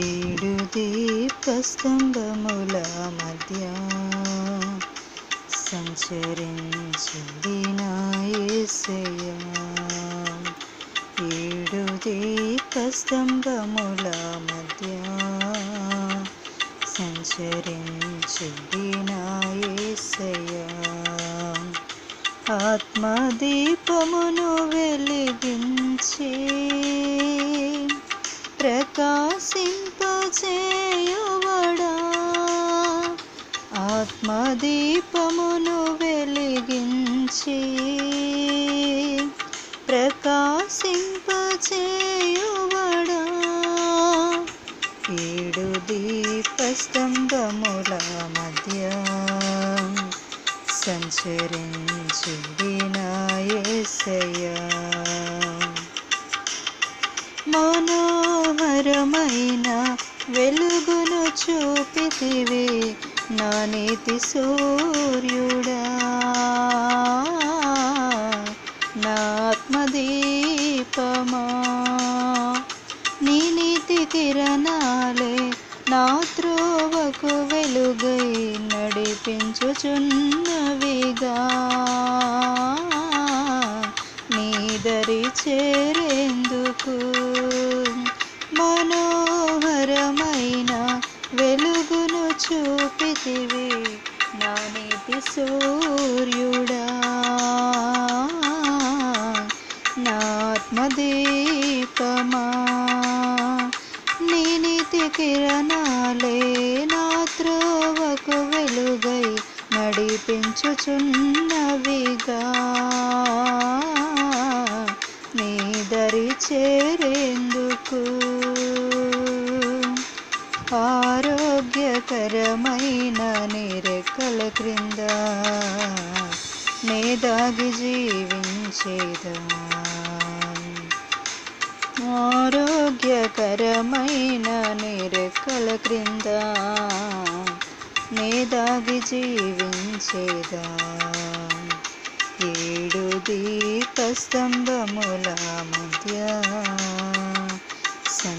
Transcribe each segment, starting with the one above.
ఏడు దీపస్తంభముల మధ్య సంచరించింది నా ఏడు దీపస్తంభముల మధ్య సంచరించింది నా యేసయ్య ఆత్మదీపమును వెలిగించే ప్రకాశింపచేయువడా ఆత్మదీపమును వెలిగించి ప్రకాశింపచేయువడా ఏడు దీపస్తంభముల మధ్య సంచరించింది నా మనో మనోహరమైన వెలుగును చూపితివే నా నీతి సూర్యుడా. నా ఆత్మదీపమా. నీ నీతి కిరణాలే నా త్రోవకు వెలుగై నడిపించుచున్నవిగా. మనోహరమైన వెలుగును చూపితివి. నా నీతి సూర్యుడా. నాత్మదీపమా నీ నీతి కిరణాలే నా త్రోవకు వెలుగై నడిపించుచున్నవిగా. ఆరోగ్యకరమైన నిరెక్కల క్రింద నేదాగి జీవించేదా? ఆరోగ్యకరమైన నిరెక్కల క్రింద నేదాగి జీవించేదా? ఏడు దీపస్తంభముల మధ్య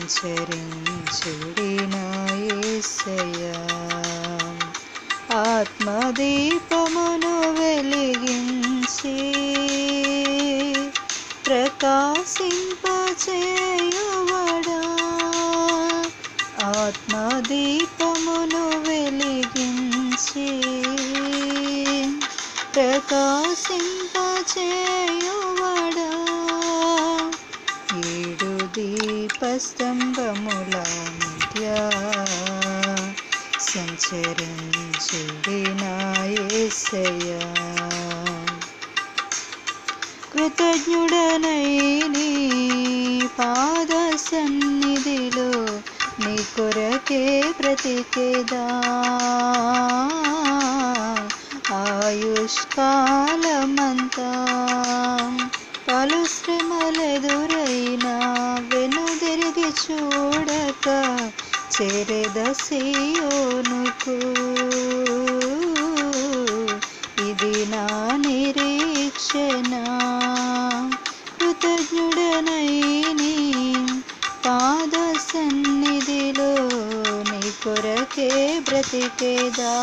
సంచరించుడి ఆత్మదీపమును వెలిగించి ప్రకాశింపచేయువడా. ఆత్మదీపమును వెలిగించి ప్రకాశింపచేయువడా సంచరించుడి కృతజ్ఞుడనై నీ పాద సన్నిధిలో నీ కొరకే ప్రతికేదా ఆయుష్కాలమంతా పలు శ్రమలెదురైనా వెనుదిరిగి చూడక చేరేద ఇది నా నిరీక్షణ. కృతజ్ఞుడనై నీ పాద సన్నిధిలో నీ కొరకే బ్రతికేదా.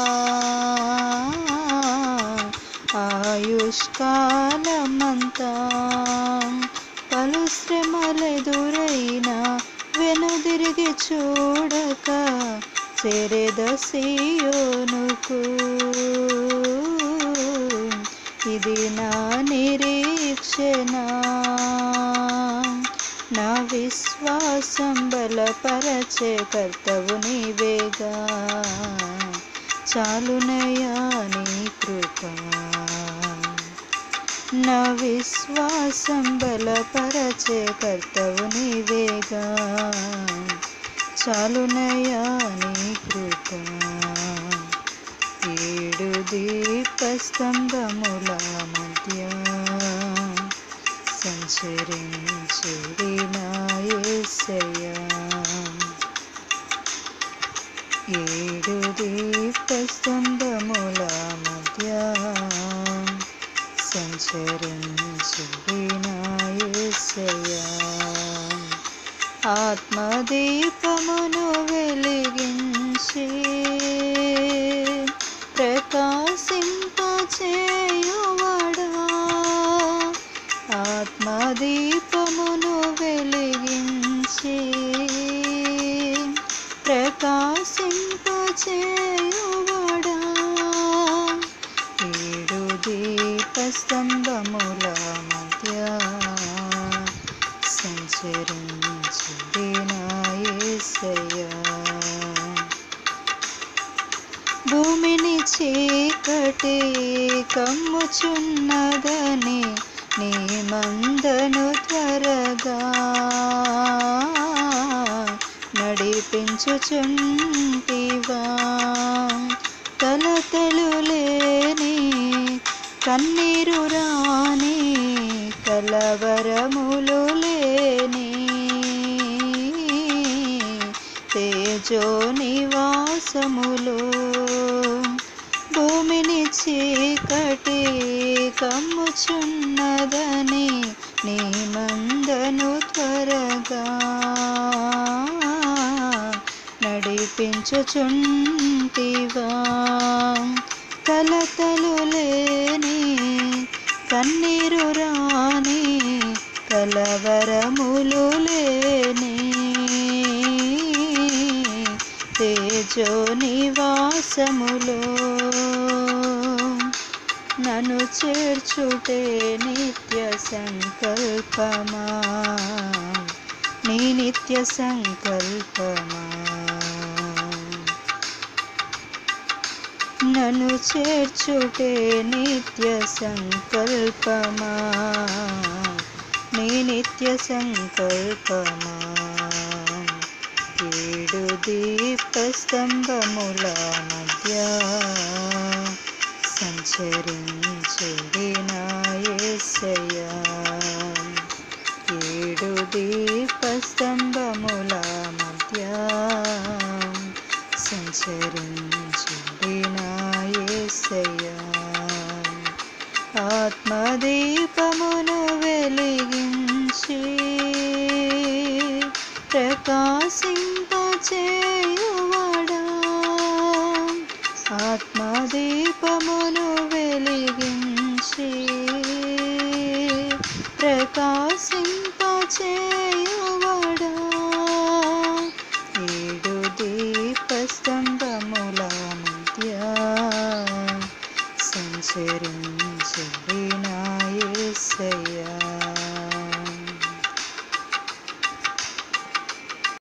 ఆయుష్కాలమంతా పలు శ్రమలెదురైనా తిరిగి చూడక చేరేద సియోనుకు ఇది నా నిరీక్షణ. నా విశ్వాసం బలపరచే కర్తవు నీవేగా. చాలునయా నీ కృపా. నా విశ్వాసం బలపరచే కర్తవు నీవేగా. చాలునయా నీ కృప. ఏడు దీపస్తంభముల మధ్య సంచరించుడి నా యేసయ్యా ఏడు దీపస్తంభముల సంచరించుడి నా యేసయ్యా వెలిగించి ప్రకాశింపచేయువడా. ఆత్మదీపమును వెలిగించి ప్రకాశింపచే చీకటి కమ్ముచున్నదని నీ మందను త్వరగా నడిపించుచుంటివా. కలతలు లేని కన్నీరు రాని కలవరములు లేని తేజో నివాసములో భూమిని చీకటి కమ్ముచున్నదని నీ మందను త్వరగా నడిపించుచుంటివా. కలతలు లేని కన్నీరు రాని కలవరములు లేని తేజో నివాసములో నను చేర్చుటే నిత్య సంకల్పమా? నీ నిత్య సంకల్పమా? నను చేర్చుటే నిత్య సంకల్పమా? నీ నిత్య సంకల్పమా? ఏడు దీపస్తంభముల మధ్య సంచరించుడినాయసయ్యా ఏడు దీపస్తంభముల మధ్య సంచరించుడినాయసయ్యా ఆత్మదీపమును వెలిగించి ప్రకాశింపచేయువ ఆత్మదీపమును వెలిగించి ప్రకాశింపచేయువడా. ఏడు దీపస్తం